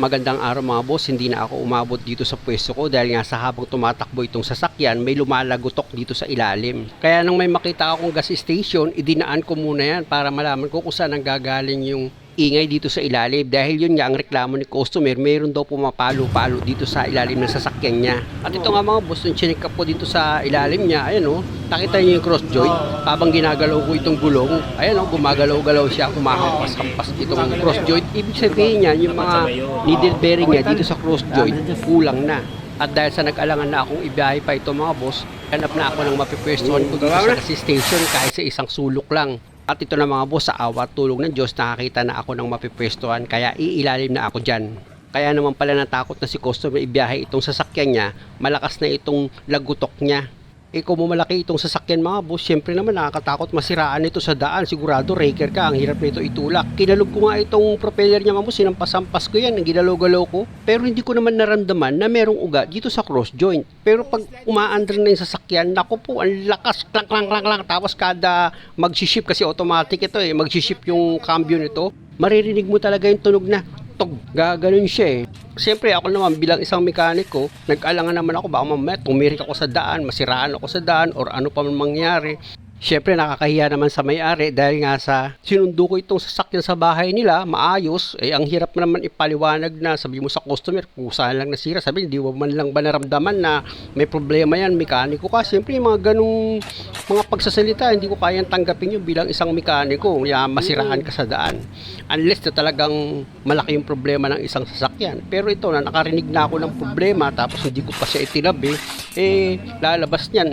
Magandang araw mga boss, hindi na ako umabot dito sa pwesto ko dahil nga sa habang tumatakbo itong sasakyan, may lumalagotok dito sa ilalim. Kaya nung may makita akong gas station, idinaan ko muna yan para malaman ko kung saan ang gagaling yung ingay dito sa ilalim. Dahil yun nga ang reklamo ni customer meron daw pumapalo-palo dito sa ilalim ng sasakyan niya. At ito nga mga boss nung chinik up ko dito sa ilalim niya ayan o nakita niyo yung cross joint? Habang ginagalaw ko itong gulong ayan o gumagalaw-galaw siya kumakampas-kampas itong cross joint. Ibig sabihin niya yung mga needle bearing niya dito sa cross joint kulang na. At dahil sa nag-alangan na akong ibiyahe pa ito mga boss, hanap na ako ng mapipwestuhan ko dito sa station kahit sa isang sulok lang. At ito na mga boss, sa awa at tulong ng Diyos, nakakita na ako ng mapipwestuhan kaya iilalim na ako dyan. Kaya naman pala natakot na si customer ibiyahe itong sasakyan niya, malakas na itong lagutok niya. Eh kung malaki itong sasakyan mga boss, syempre naman nakakatakot masiraan ito sa daan. Sigurado raker ka, ang hirap nito itulak. Kinalog ko nga itong propeller niya mga boss, sinampas-sampas ko yan, ginalaw-galaw ko. Pero hindi ko naman naramdaman na merong uga dito sa cross joint. Pero pag umaandar na yung sasakyan, naku po, ang lakas, klang klang klang klang. Tapos kada mag-ship kasi automatic ito eh, mag-ship yung cambio nito. Maririnig mo talaga yung tunog na tog. Gaganon siya eh. Siyempre ako naman bilang isang mekaniko, nag-alangan naman ako baka mamaya tumirik ako sa daan, masiraan ako sa daan or ano pa man mangyari. Siyempre nakakahiya naman sa may-ari dahil nga sa sinundo ko itong sasakyan sa bahay nila, maayos, eh ang hirap naman ipaliwanag na sabi mo sa customer kung lang nasira. Sabi, hindi mo man lang ba naramdaman na may problema yan, mekaniko ka. Siyempre mga ganong mga pagsasalita, hindi ko kayang tanggapin yun bilang isang mekaniko. Kaya masiraan ka sa daan. Unless na talagang malaki yung problema ng isang sasakyan. Pero ito na nakarinig na ako ng problema tapos hindi ko pa siya itinabi, eh lalabas niyan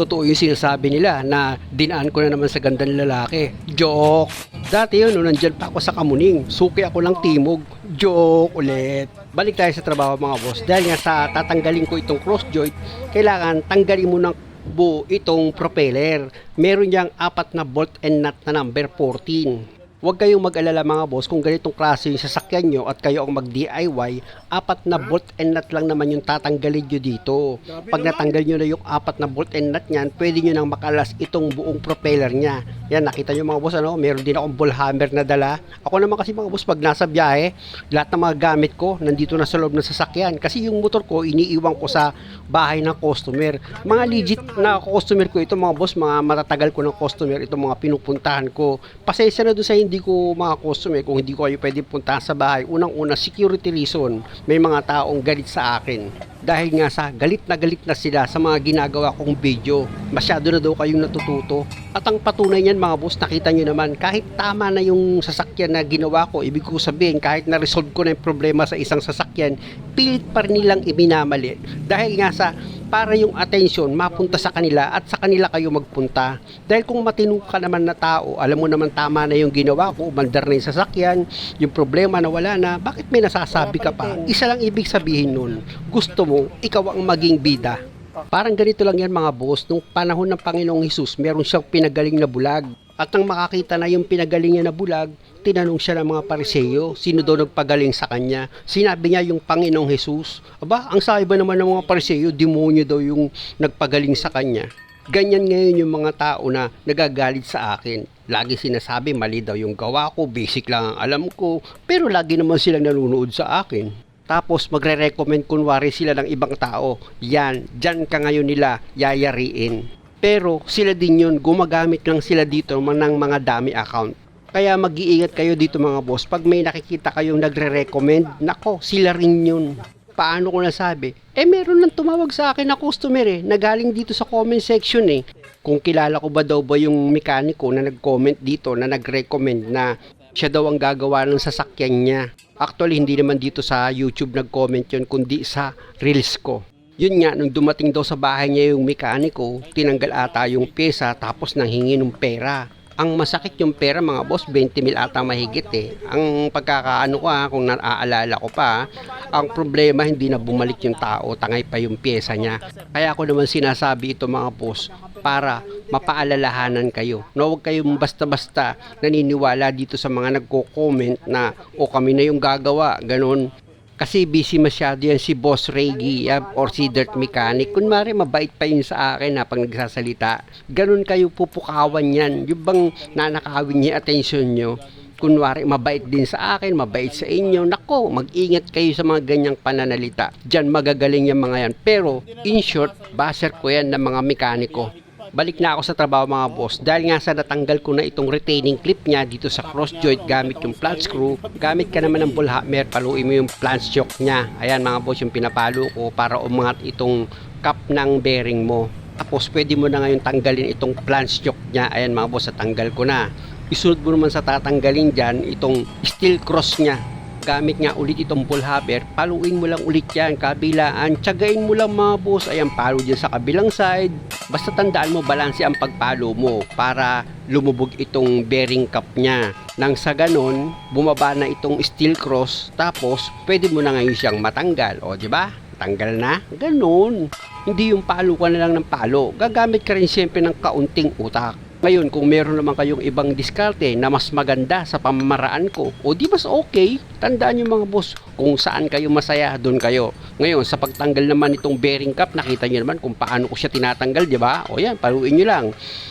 totoo yung sinasabi nila na dinaan ko na naman sa gandang lalaki. Joke! Dati yun, nung nandyan pa ako sa Kamuning, suki ako ng timog. Joke ulit. Balik tayo sa trabaho mga boss. Dahil nga sa tatanggalin ko itong cross joint, kailangan tanggalin mo ng buo itong propeller. Meron niyang apat na bolt and nut na number 14. Huwag kayong mag-alala mga boss kung ganitong klase yung sasakyan nyo at kayo ang mag-DIY, apat na bolt and nut lang naman yung tatanggalin nyo dito. Pag natanggal nyo na yung apat na bolt and nut nyan, pwede nyo nang makalas itong buong propeller nya. Yan, nakita nyo mga boss, ano, meron din akong ball hammer na dala. Ako naman kasi mga boss, pag nasa biyahe, lahat ng mga gamit ko nandito na sa loob ng sasakyan. Kasi yung motor ko, iniiwan ko sa bahay ng customer. Mga legit na customer ko ito mga boss, mga matatagal ko ng customer, itong mga pinupuntahan ko. Pasensya na doon sa hindi ko mga customer kung hindi ko kayo pwede puntahan sa bahay. Unang-una, security reason. May mga taong galit sa akin. Dahil nga sa galit na galit na sila sa mga ginagawa kong video. Masyado na daw kayong natututo. At ang patunay niyan mga boss, nakita nyo naman, kahit tama na yung sasakyan na ginawa ko, ibig ko sabihin, kahit na-resolve ko na yung problema sa isang sasakyan, pilit pa rin nilang iminamali. Dahil nga sa para yung attention mapunta sa kanila at sa kanila kayo magpunta. Dahil kung matino ka naman na tao, alam mo naman tama na yung ginawa ko, umandar na yung sasakyan, yung problema na wala na, bakit may nasasabi ka pa? Isa lang ibig sabihin nun, gusto mo, ikaw ang maging bida. Parang ganito lang yan mga boss, nung panahon ng Panginoong Hesus, meron siyang pinagaling na bulag. At nang makakita na yung pinagaling niya na bulag, tinanong siya ng mga pariseyo, sino daw nagpagaling sa kanya. Sinabi niya yung Panginoong Jesus. Aba, ang sabi ba naman ng mga pariseyo, demonyo daw yung nagpagaling sa kanya. Ganyan ngayon yung mga tao na nagagalit sa akin. Lagi sinasabi mali daw yung gawa ko, basic lang ang alam ko, pero lagi naman silang nanonood sa akin. Tapos magre-recommend kunwari sila ng ibang tao. Yan, dyan ka ngayon nila yayariin. Pero sila din yun, gumagamit lang sila dito ng mga dami account. Kaya mag-iingat kayo dito mga boss. Pag may nakikita kayong nagre-recommend, nako, sila rin yun. Paano ko nasabi? Eh meron lang tumawag sa akin na customer eh, nagaling dito sa comment section eh. Kung kilala ko ba daw ba yung mekaniko na nag-comment dito na nag-recommend na siya daw ang gagawa ng sasakyan niya. Actually, hindi naman dito sa YouTube nag-comment yun, kundi sa Reels ko. Yun nga, nung dumating daw sa bahay niya yung mekaniko, tinanggal ata yung pyesa tapos nanghingi ng pera. Ang masakit yung pera mga boss, 20 mil ata mahigit eh. Ang pagkakaano ko ha, kung naaalala ko pa, ang problema hindi na bumalik yung tao, tangay pa yung pyesa niya. Kaya ako naman sinasabi ito mga boss, para mapaalalahanan kayo. No, huwag kayong basta-basta naniniwala dito sa mga nagko-comment na o kami na yung gagawa, ganun. Kasi busy masyado yan si Boss Reggie ah, or si Dirt Mechanic. Kunwari mabait pa yun sa akin na pag nagsasalita. Ganun kayo pupukawan yan. Yung bang nanakawin niya attention nyo. kunwari mabait din sa akin, mabait sa inyo. Nako, mag-ingat kayo sa mga ganyang pananalita. Diyan magagaling yung mga yan. Pero, in short, baser ko yan ng mga mekaniko. Balik na ako sa trabaho mga boss dahil nga sa natanggal ko na itong retaining clip niya dito sa cross joint gamit yung flat screw. Gamit ka naman ng bullhammer, paluin mo yung flange shock niya. Ayan mga boss yung pinapalo ko para umangat itong cup ng bearing mo. Tapos pwede mo na ngayon tanggalin itong flange shock niya. Ayan mga boss, natanggal ko na. Isunod mo naman sa tatanggalin dyan itong steel cross niya gamit nga ulit itong bullhammer, paluin mo lang ulit yan, kabilaan, tsagain mo lang mga boss, ayan, palo dyan sa kabilang side, basta tandaan mo, balanse ang pagpalo mo para lumubog itong bearing cup niya. Nang sa ganon, bumaba na itong steel cross, tapos pwede mo na ngayon siyang matanggal, o ba? Tanggal na? Ganon. Hindi yung palo ka na lang ng palo. Gagamit ka rin siyempre ng kaunting utak. Ngayon, kung meron naman kayong ibang diskarte na mas maganda sa pamamaraan ko, o di mas okay, tandaan nyo mga boss, kung saan kayo masaya, doon kayo. Ngayon, sa pagtanggal naman itong bearing cup, nakita nyo naman kung paano ko siya tinatanggal, di ba? O yan, paluin nyo lang.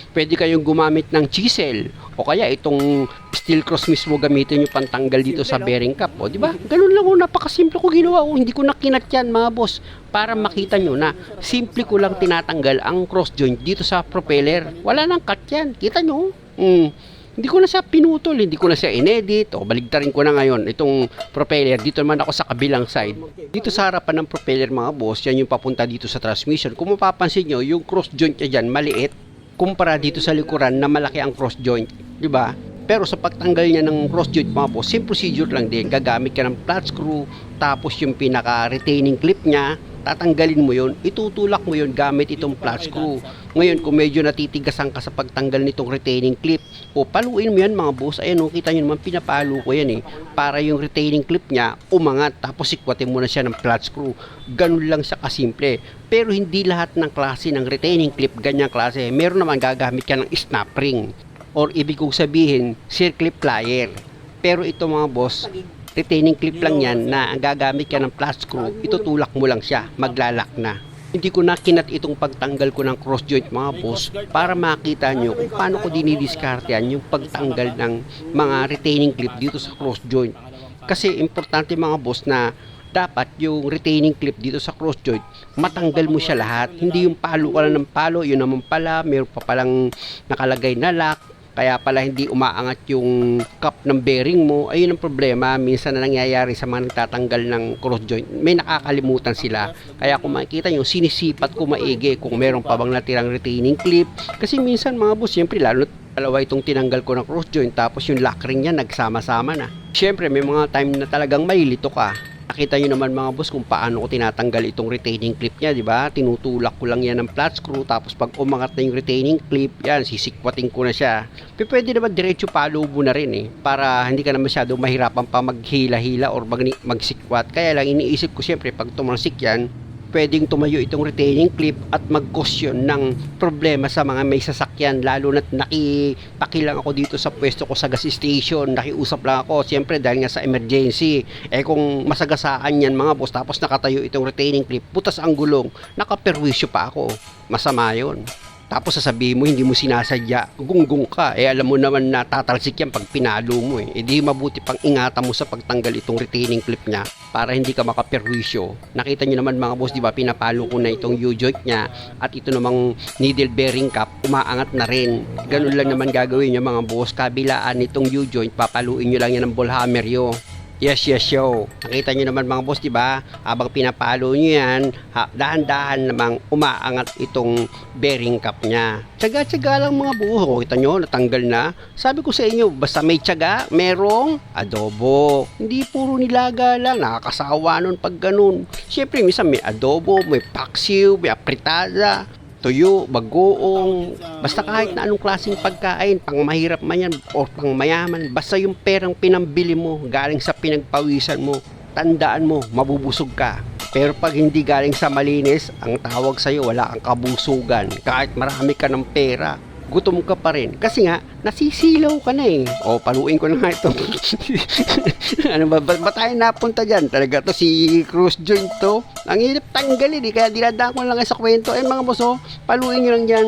Pwede kayong gumamit ng chisel, o kaya itong steel cross mismo gamitin nyo pantanggal dito sa bearing cup, o di ba? Ganun lang o, napakasimple ko ginawa, o hindi ko nakinat yan mga boss, para makita nyo na simple ko lang tinatanggal ang cross joint dito sa propeller. Wala nang cut yan. Kita nyo? Mm. Hindi ko na siya pinutol, hindi ko na siya inedit. O baligtarin ko na ngayon itong propeller. Dito naman ako sa kabilang side. Dito sa harapan ng propeller mga boss, yan yung papunta dito sa transmission. Kung mapapansin nyo, yung cross joint niya dyan maliit kumpara dito sa likuran na malaki ang cross joint. Di ba? Pero sa pagtanggal niya ng cross joint mga boss, same procedure lang din. Gagamit ka ng flat screw, tapos yung pinaka-retaining clip niya, tatanggalin mo yon, itutulak mo yon gamit itong flat screw. Ngayon, kung medyo natitigasan ka sa pagtanggal nitong retaining clip, o paluin mo yan mga boss, ayan o, kita nyo naman, pinapalo ko yan eh, para yung retaining clip niya umangat, tapos sikwatin mo na siya ng flat screw. Ganun lang siya kasimple. Pero hindi lahat ng klase ng retaining clip ganyang klase. Meron naman gagamit ka ng snap ring or ibig kong sabihin, circle plier. Pero ito mga boss, retaining clip lang yan na ang gagamit ka ng flat screw, itutulak mo lang siya, maglalak na. Hindi ko na kinat itong pagtanggal ko ng cross joint mga boss para makita nyo kung paano ko dinidiskartean yung pagtanggal ng mga retaining clip dito sa cross joint. Kasi importante mga boss na dapat yung retaining clip dito sa cross joint, matanggal mo siya lahat. Hindi yung palo ka lang ng palo, yun naman pala, meron pa palang nakalagay na lock, kaya pala hindi umaangat yung cup ng bearing mo, ayun ang problema. Minsan na nangyayari sa mga nagtatanggal ng cross joint, may nakakalimutan sila. Kaya kung makikita nyo, sinisipat ko maigi kung meron pa bang natirang retaining clip. Kasi minsan mga boss, siyempre lalo dalawa itong tinanggal ko ng cross joint tapos yung lock ring niya nagsama-sama na. Siyempre may mga time na talagang malilito ka. Nakita nyo naman mga boss kung paano ko tinatanggal itong retaining clip niya, di ba? Tinutulak ko lang yan ng flat screw tapos pag umangat na yung retaining clip, yan, sisikwatin ko na siya. Pero pwede naman diretso palubo na rin eh, para hindi ka na masyado mahirapan pa maghila-hila or mag magsikwat. Kaya lang iniisip ko siyempre pag tumansik yan, pwedeng tumayo itong retaining clip at mag-cause yun ng problema sa mga may sasakyan lalo na't nakipakilang ako dito sa pwesto ko sa gas station. Nakiusap lang ako siyempre dahil nga sa emergency. Eh kung masagasaan yan mga boss tapos nakatayo itong retaining clip butas ang gulong nakaperwisyo pa ako. Masama yun tapos sasabihin mo hindi mo sinasadya, gunggong ka. Eh alam mo naman na tatalsik yan pag pinalo mo eh. E di mabuti pang ingatan mo sa pagtanggal itong retaining clip niya para hindi ka makaperwisyo. Nakita niyo naman mga boss, di ba pinapalo ko na itong U-joint niya at ito namang needle bearing cap umaangat na rin. Ganun lang naman gagawin niyo mga boss. Kabilaan nitong U-joint, papaluin niyo lang yan ng ball hammer yo. Yes, yes, yo. Nakita nyo naman mga boss, di ba? Habang pinapalo nyo yan, ha, dahan-dahan namang umaangat itong bearing cap niya. Tsaga-tsaga lang mga buho. Kita nyo, natanggal na. Sabi ko sa inyo, basta may tsaga, merong adobo. Hindi puro nilaga lang. Nakakasawa nun pag ganun. Siyempre, minsan may adobo, may paksiw, may apritada tuyo, bagoong, basta kahit na anong klaseng pagkain, pang mahirap man yan o pang mayaman, basta yung perang pinambili mo galing sa pinagpawisan mo, tandaan mo, mabubusog ka. Pero pag hindi galing sa malinis, ang tawag sa'yo, wala kang kabusugan. Kahit marami ka ng pera, gutom ka pa rin. Kasi nga, nasisilaw ka na eh. O, paluin ko na nga ito. ano ba, ba, ba tayo napunta dyan? Talaga to si Cruz Joint to. Ang hirap tanggalin eh, kaya dinadaan ko lang sa kwento. Eh mga boss, oh, paluin nyo lang yan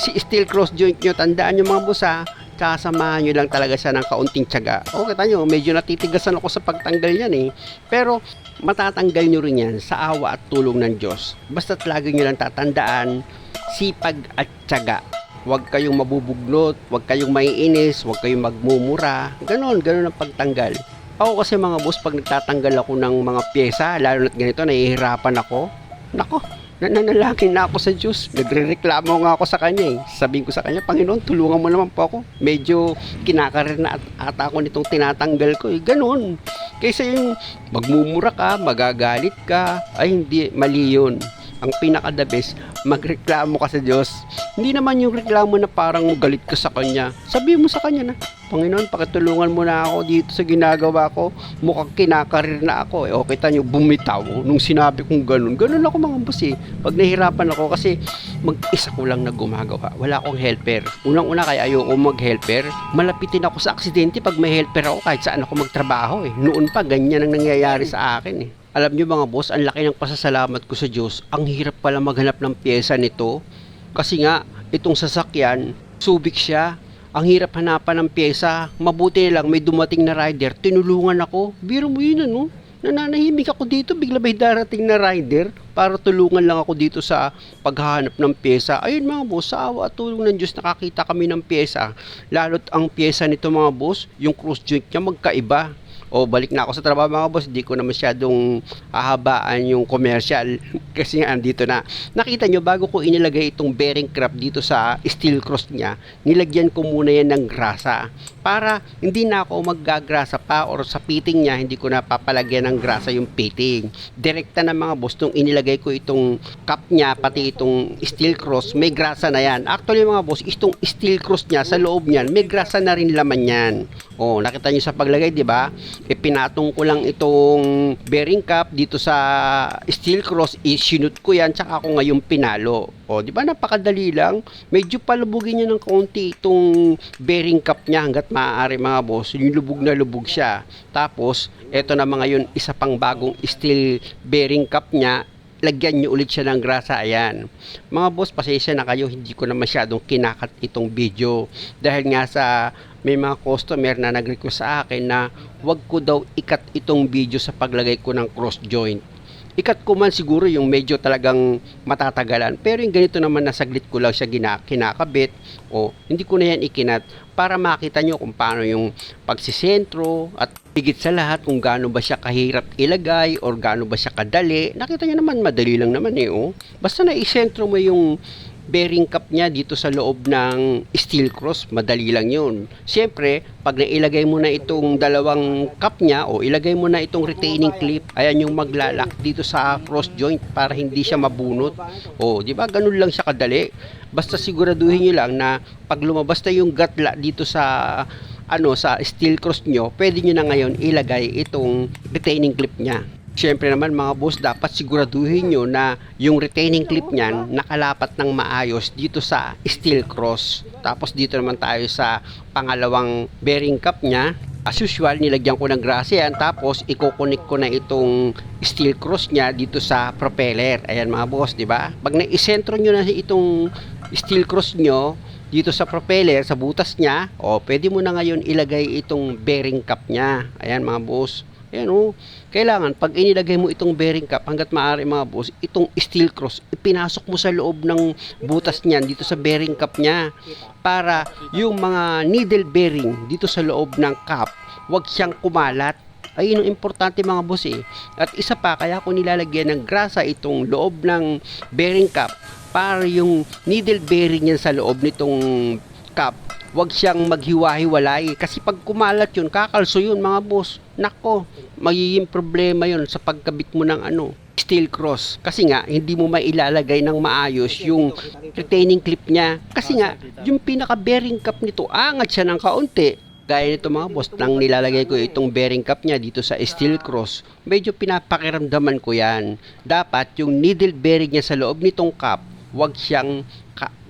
si steel cross joint nyo. Tandaan nyo mga boss ha, sasamahan nyo lang talaga siya ng kaunting tiyaga. O, kita nyo, medyo natitigasan ako sa pagtanggal yan eh. Pero, matatanggal nyo rin yan sa awa at tulong ng Diyos. Basta't lagi nyo lang tatandaan, sipag at tiyaga. Huwag kayong mabubugnot, huwag kayong maiinis, huwag kayong magmumura. Ganon, ganon ang pagtanggal. Ako kasi mga boss, pag nagtatanggal ako ng mga pyesa, lalo na't ganito, nahihirapan ako. Nako, nananalangin na ako sa Diyos. Nagre-reklamo nga ako sa Kanya eh. Sabihin ko sa Kanya, Panginoon, tulungan mo naman po ako. Medyo kinakarir na at ata ako nitong tinatanggal ko eh. Ganon. Kaysa yung magmumura ka, magagalit ka, ay hindi, mali yun. Ang pinaka-the best, magreklamo ka sa Diyos. Hindi naman yung reklamo na parang galit ka sa Kanya. Sabihin mo sa Kanya na, Panginoon, pakitulungan mo na ako dito sa ginagawa ko. Mukhang kinakarir na ako. Eh, o kita nyo, bumitaw nung sinabi kong ganun. Ganun ako mga boss eh. Pag nahihirapan ako kasi mag-isa ko lang na gumagawa. Wala akong helper. Unang-una kaya ayoko mag-helper. Malapitin ako sa aksidente pag may helper ako kahit saan ako magtrabaho eh. Noon pa, ganyan ang nangyayari sa akin eh. Alam nyo mga boss, ang laki ng pasasalamat ko sa Diyos. Ang hirap pala maghanap ng pyesa nito. Kasi nga, itong sasakyan, subik siya. Ang hirap hanapan ng pyesa. Mabuti lang may dumating na rider. Tinulungan ako. Biro mo yun ano? Nananahimik ako dito. Bigla may darating na rider para tulungan lang ako dito sa paghahanap ng pyesa. Ayun mga boss, sa awa at tulong ng Diyos nakakita kami ng pyesa. Lalo't ang pyesa nito mga boss, yung cross joint niya magkaiba o balik na ako sa trabaho mga boss, hindi ko na masyadong hahabaan yung commercial kasi nga andito na. Nakita nyo, bago ko inilagay itong bearing crab dito sa steel cross niya, nilagyan ko muna yan ng grasa para hindi na ako maggagrasa pa or sa pitting niya, hindi ko na papalagyan ng grasa yung pitting. Direkta na mga boss, nung inilagay ko itong cup niya, pati itong steel cross, may grasa na yan. Actually mga boss, itong steel cross niya, sa loob niyan, may grasa na rin laman yan. Oh, nakita niyo sa paglagay, 'di ba? Ipinatong ko lang itong bearing cap dito sa steel cross, isinut ko 'yan tsaka ako ngayon pinalo. Oh, 'di ba napakadali lang? Medyo palubugin niya ng kaunti itong bearing cap niya hangga't maaari mga boss. Yung lubog na lubog siya. Tapos, eto na mga yun, isa pang bagong steel bearing cap niya lagyan nyo ulit siya ng grasa, ayan. Mga boss, pasensya na kayo, hindi ko na masyadong kinakat itong video. Dahil nga sa may mga customer na nag-request sa akin na wag ko daw ikat itong video sa paglagay ko ng cross joint. Ikat ko man siguro yung medyo talagang matatagalan. Pero yung ganito naman na saglit ko lang siya gina, o hindi ko na yan ikinat para makita nyo kung paano yung pagsisentro at higit sa lahat kung gaano ba siya kahirap ilagay or gaano ba siya kadali. Nakita nyo naman madali lang naman eh oh. Basta na isentro mo yung bearing cap niya dito sa loob ng steel cross, madali lang yun. Siyempre, pag nailagay mo na itong dalawang cap niya o ilagay mo na itong retaining clip, ayan yung maglalak dito sa cross joint para hindi siya mabunot. O, di ba? Ganun lang siya kadali. Basta siguraduhin niyo lang na pag lumabas na yung gatla dito sa ano sa steel cross nyo, pwede nyo na ngayon ilagay itong retaining clip niya. Siyempre naman mga boss, dapat siguraduhin nyo na yung retaining clip niyan nakalapat ng maayos dito sa steel cross. Tapos dito naman tayo sa pangalawang bearing cap niya. As usual, nilagyan ko ng grasa yan. Tapos, ikokonik ko na itong steel cross niya dito sa propeller. Ayan mga boss, di ba? Pag naisentro nyo na itong steel cross nyo, dito sa propeller, sa butas niya, o pwede mo na ngayon ilagay itong bearing cap niya. Ayan mga boss. Ayan o. Kailangan, pag inilagay mo itong bearing cap, hanggat maaari mga boss, itong steel cross, ipinasok mo sa loob ng butas niyan, dito sa bearing cap niya. Para yung mga needle bearing dito sa loob ng cap, wag siyang kumalat. Ayun ang importante mga boss eh. At isa pa, kaya ko nilalagyan ng grasa itong loob ng bearing cap para yung needle bearing niyan sa loob nitong cap wag siyang maghiwa-hiwalay. Kasi pag kumalat yun kakalso yun mga boss. Nako magiging problema yun sa pagkabit mo ng ano steel cross. Kasi nga hindi mo mailalagay ng maayos yung retaining clip niya. Kasi nga yung pinaka bearing cap nito angat siya ng kaunti. Gaya nito mga boss nang nilalagay ko itong bearing cap niya dito sa steel cross medyo pinapakiramdaman ko yan. Dapat yung needle bearing niya sa loob nitong cap wag siyang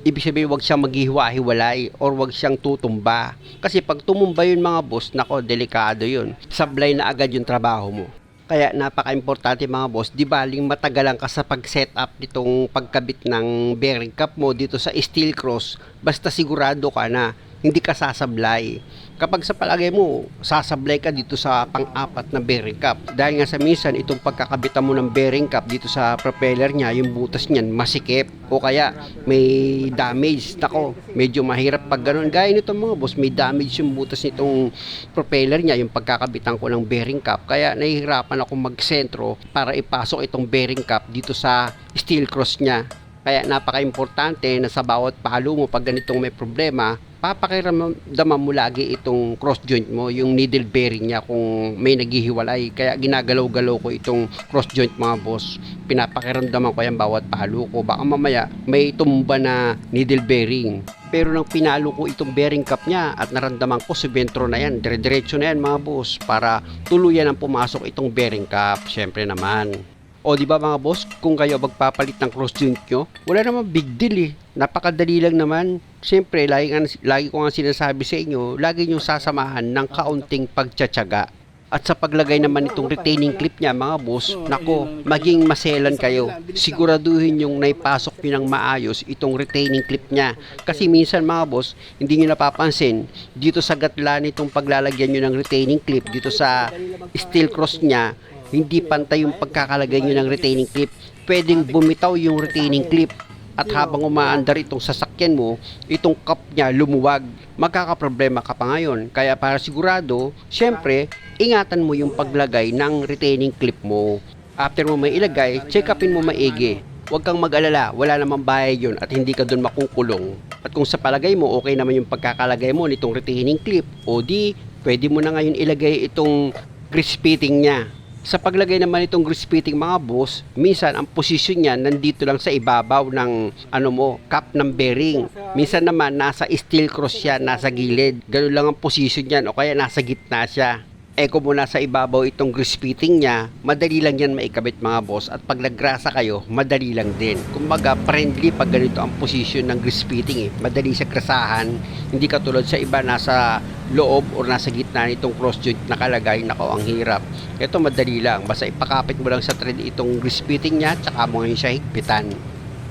ibig sabihin wag siyang maghihiwa-hiwalay or wag siyang tutumba. Kasi pag tumumba yun mga boss, nako, delikado yun. Sablay na agad yung trabaho mo. Kaya napaka-importante mga boss, di baling matagalan ka sa pag-set up nitong pagkabit ng bearing cap mo dito sa steel cross, basta sigurado ka na hindi ka sasablay. Kapag sa palagay mo, sasablay ka dito sa pang-apat na bearing cap. Dahil nga sa minsan, itong pagkakabitan mo ng bearing cap dito sa propeller niya, yung butas niyan masikip o kaya may damage. Nako, medyo mahirap pag ganun. Gaya nito mga boss, may damage yung butas nitong propeller niya, yung pagkakabitan ko ng bearing cap. Kaya nahihirapan ako magsentro para ipasok itong bearing cap dito sa steel cross niya. Kaya napaka-importante na sa bawat palo mo pag ganitong may problema, papakiramdaman mo lagi itong cross joint mo, yung needle bearing niya kung may naghihiwalay. Kaya ginagalaw-galaw ko itong cross joint mga boss. Pinapakiramdaman ko yan bawat palo ko. Baka mamaya may tumba na needle bearing. Pero nang pinalo ko itong bearing cap niya at naramdaman ko subentro na yan, dire-diretso na yan mga boss para tuluyan ang pumasok itong bearing cap. Syempre naman. O di ba mga boss, kung kayo magpapalit ng cross joint nyo, wala naman big deal eh. Napakadali lang naman. Siyempre, lagi, lagi ko nga sinasabi sa inyo, lagi nyo sasamahan ng kaunting pagtsatsaga. At sa paglagay naman itong retaining clip niya mga boss, nako, maging maselan kayo. Siguraduhin yung naipasok nyo ng maayos itong retaining clip niya. Kasi minsan mga boss, hindi nyo napapansin, dito sa gatla nitong paglalagyan nyo ng retaining clip, dito sa steel cross niya, hindi pantay yung pagkakalagay nyo ng retaining clip. Pwedeng bumitaw yung retaining clip at habang umaandar itong sasakyan mo, itong cup niya lumuwag, magkakaproblema ka pa ngayon. Kaya para sigurado, syempre, ingatan mo yung paglagay ng retaining clip mo. After mo may ilagay, check upin mo maigi. Huwag kang mag-alala, wala namang bayad yun at hindi ka doon makukulong. At kung sa palagay mo, okay naman yung pagkakalagay mo nitong retaining clip, o di, pwede mo na ngayon ilagay itong grease fitting niya. Sa paglagay naman itong grease fitting mga boss, minsan ang posisyon niya nandito lang sa ibabaw ng ano mo, cap ng bearing. Minsan naman nasa steel cross siya, nasa gilid. Ganun lang ang posisyon niyan o kaya nasa gitna siya. Eh kung muna sa ibabaw itong grease niya, madali lang yan maikabit mga boss at pag naggrasa kayo, madali lang din. Kumbaga friendly pag ganito ang posisyon ng grease eh. Madali siya grasahan, hindi katulad sa iba nasa loob o nasa gitna nitong cross joint nakalagay, nako ang hirap. Ito madali lang, basta ipakapit mo lang sa thread itong grease niya, tsaka mo ngayon siya higpitan.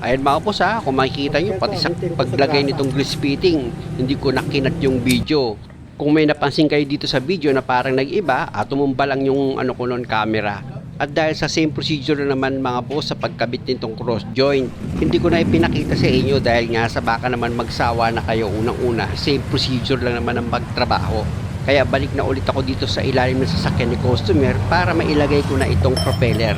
Ayan mga boss ha, kung makikita nyo, pati sa paglagay nitong grease hindi ko nakinat yung video. Kung may napansin kayo dito sa video na parang nag-iba, at tumumba lang yung ano ko noon camera. At dahil sa same procedure na naman mga boss sa pagkabit nitong cross joint, hindi ko na ipinakita sa inyo dahil nga sa baka naman magsawa na kayo unang-una, same procedure lang naman ang magtrabaho. Kaya balik na ulit ako dito sa ilalim ng sasakyan ni customer para mailagay ko na itong propeller.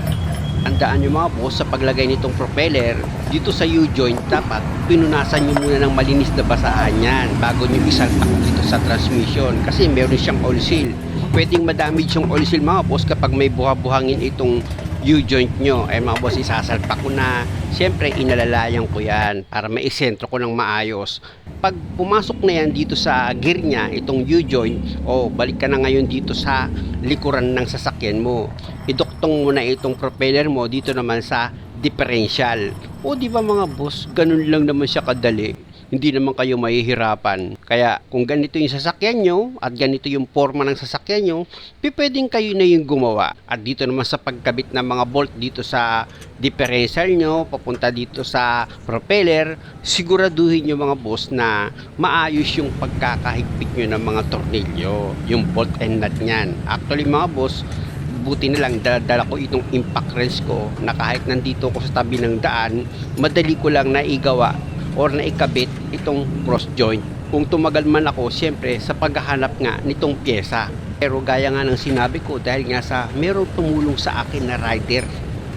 Andaan nyo mga boss sa paglagay nitong propeller dito sa U-joint dapat pinunasan nyo muna ng malinis na basaan yan bago nyo isalpak dito sa transmission kasi meron siyang oil seal. Pwedeng madamage yung oil seal mga boss kapag may buha-buhangin itong U-joint nyo. Eh mga boss isasalpak ko na. Siyempre inalalayan ko yan para maisentro ko ng maayos. Pag pumasok na yan dito sa gear niya, itong U-joint, o balik ka na ngayon dito sa likuran ng sasakyan mo. Iduktong mo na itong propeller mo dito naman sa differential. O di ba mga boss, ganun lang naman siya kadali. Hindi naman kayo mahihirapan. Kaya kung ganito yung sasakyan nyo at ganito yung forma ng sasakyan nyo, pwedeng kayo na yung gumawa. At dito naman sa pagkabit ng mga bolt dito sa differential nyo, papunta dito sa propeller, siguraduhin nyo mga boss na maayos yung pagkakahigpit nyo ng mga tornilyo, yung bolt and nut nyan. Actually mga boss, buti na lang dala ko itong impact wrench ko na kahit nandito ko sa tabi ng daan, madali ko lang naigawa or naikabit itong cross joint. Kung tumagal man ako, siyempre sa paghahanap nga nitong pyesa. Pero gaya nga ng sinabi ko dahil nga sa meron tumulong sa akin na rider.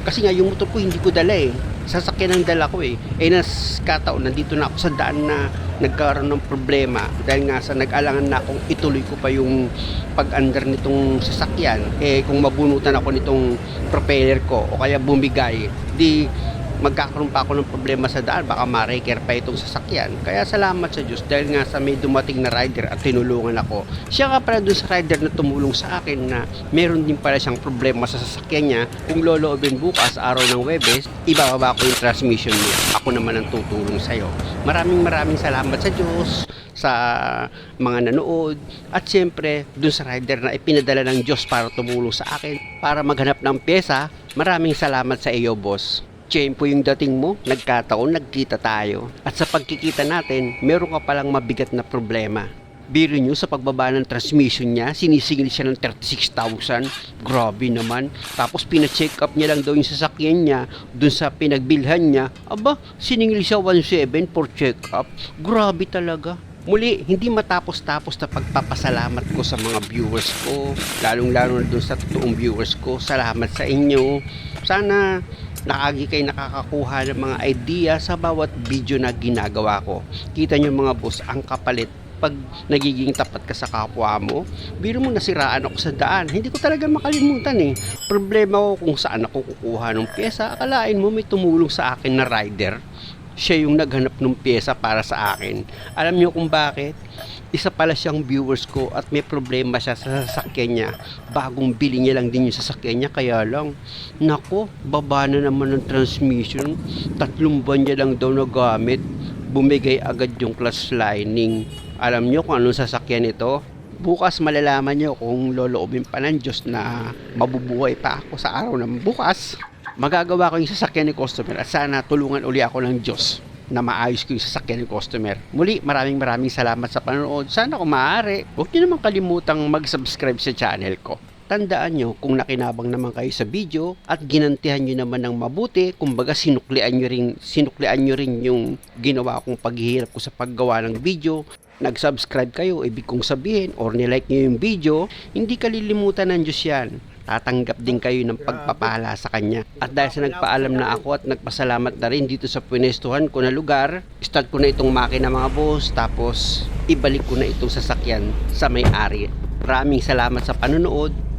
Kasi nga yung motor ko hindi ko dala eh. Sasakyan ang dala ko eh. Eh nas kataon, nandito na ako sa daan na nagkaroon ng problema dahil nga sa nag-alangan na akong ituloy ko pa yung pag-under nitong sasakyan eh kung mabunutan ako nitong propeller ko o kaya bumigay di magkakaroon pa ako ng problema sa daan. Baka ma-repair pa itong sasakyan. Kaya salamat sa Diyos dahil nga sa may dumating na rider at tinulungan ako. Siya nga pala dun sa rider na tumulong sa akin na meron din pala siyang problema sa sasakyan niya. Kung loloobin bukas araw ng Webes ibababa ko yung transmission niya. Ako naman ang tutulong sa'yo. Maraming maraming salamat sa Diyos sa mga nanood at siyempre dun sa rider na ipinadala ng Diyos para tumulong sa akin para maghanap ng pyesa. Maraming salamat sa iyo boss Tiyempo yung dating mo, nagkataon, nagkita tayo. At sa pagkikita natin, meron ka palang mabigat na problema. Biro nyo sa pagbaba ng transmission niya, sinisingil siya ng 36,000. Grabe naman. Tapos pina-check up niya lang daw yung sasakyan niya dun sa pinagbilhan niya. Aba, siningil siya 1.7 for check up. Grabe talaga. Muli, hindi matapos-tapos na pagpapasalamat ko sa mga viewers ko, lalong-lalo na dun sa totoong viewers ko. Salamat sa inyo. Sana nakagi kayo nakakakuha ng mga idea sa bawat video na ginagawa ko. Kita nyo mga boss, ang kapalit pag nagiging tapat ka sa kapwa mo, biro mo nasiraan ako sa daan. Hindi ko talaga makalimutan eh. Problema ko kung saan ako kukuha ng pyesa. Akalain mo may tumulong sa akin na rider. Siya yung naghanap ng pyesa para sa akin. Alam niyo kung bakit? Isa pala siyang viewers ko at may problema siya sa sasakyan niya. Bagong bili niya lang din yung sasakyan niya kaya lang. Nako, baba na naman ng transmission. Tatlong buwan niya lang daw nagamit. Bumigay agad yung clutch lining. Alam niyo kung anong sasakyan ito? Bukas malalaman niyo kung loloobin pa ng Diyos na mabubuhay pa ako sa araw ng bukas. Magagawa ko yung sasakyan ni customer at sana tulungan uli ako ng Diyos na maayos ko yung sasakyan ng customer. Muli, maraming maraming salamat sa panonood. Sana kung maaari, huwag niyo naman kalimutang mag-subscribe sa channel ko. Tandaan nyo kung nakinabang naman kayo sa video at ginantihan nyo naman ng mabuti, kumbaga sinuklian nyo rin, sinuklian nyo rin yung ginawa kong paghihirap ko sa paggawa ng video, nag-subscribe kayo, ibig kong sabihin, or nilike nyo yung video, hindi kalilimutan ng Diyos yan. Tatanggap din kayo ng pagpapala sa Kanya. At dahil sa nagpaalam na ako at nagpasalamat na rin dito sa pwenestuhan ko na lugar, start ko na itong makina mga boss, tapos ibalik ko na itong sasakyan sa may-ari. Maraming salamat sa panonood.